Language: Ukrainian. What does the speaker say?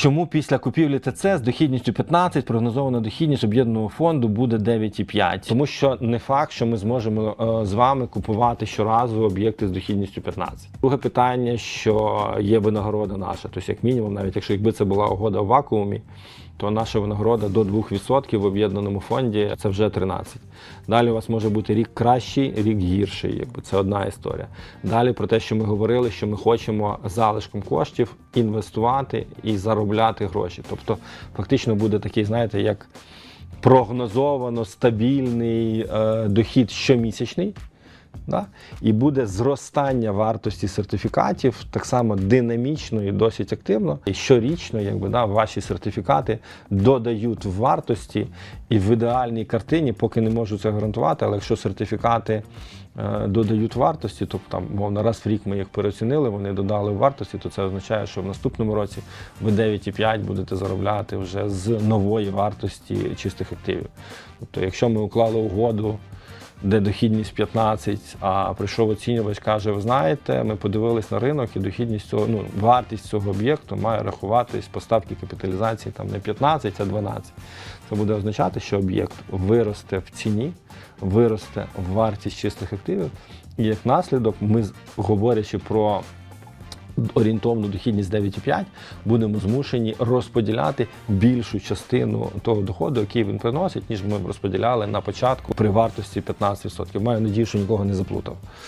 Чому після купівлі ТЦ з дохідністю 15 прогнозована дохідність об'єднаного фонду буде 9,5? Тому що не факт, що ми зможемо е, з вами купувати щоразу об'єкти з дохідністю 15. Друге питання, що є винагорода наша, тобто як мінімум, навіть якщо якби це була угода в вакуумі, то наша винагорода до 2% в об'єднаному фонді це вже 13. Далі у вас може бути рік кращий, рік гірший. Якби це одна історія. Далі про те, що ми говорили, що ми хочемо залишком коштів інвестувати і заробляти гроші. Тобто, фактично буде такий, знаєте, як прогнозовано стабільний е, дохід щомісячний. Да? І буде зростання вартості сертифікатів так само динамічно і досить активно. І щорічно, якби да, ваші сертифікати додають вартості, і в ідеальній картині, поки не можу це гарантувати, але якщо сертифікати е, додають вартості, тобто там, мовно, раз в рік ми їх переоцінили, вони додали вартості, то це означає, що в наступному році ви 9,5 будете заробляти вже з нової вартості чистих активів. Тобто, якщо ми уклали угоду де дохідність 15, а прийшов оцінювач, каже: ви знаєте, ми подивились на ринок, і дохідність цього, ну, вартість цього об'єкту має рахуватись по ставці капіталізації там не 15, а 12. Це буде означати, що об'єкт виросте в ціні, виросте в вартість чистих активів, і як наслідок, ми говорячи про орієнтовну дохідність 9,5, будемо змушені розподіляти більшу частину того доходу, який він приносить, ніж ми розподіляли на початку при вартості 15%. Маю надію, що нікого не заплутав.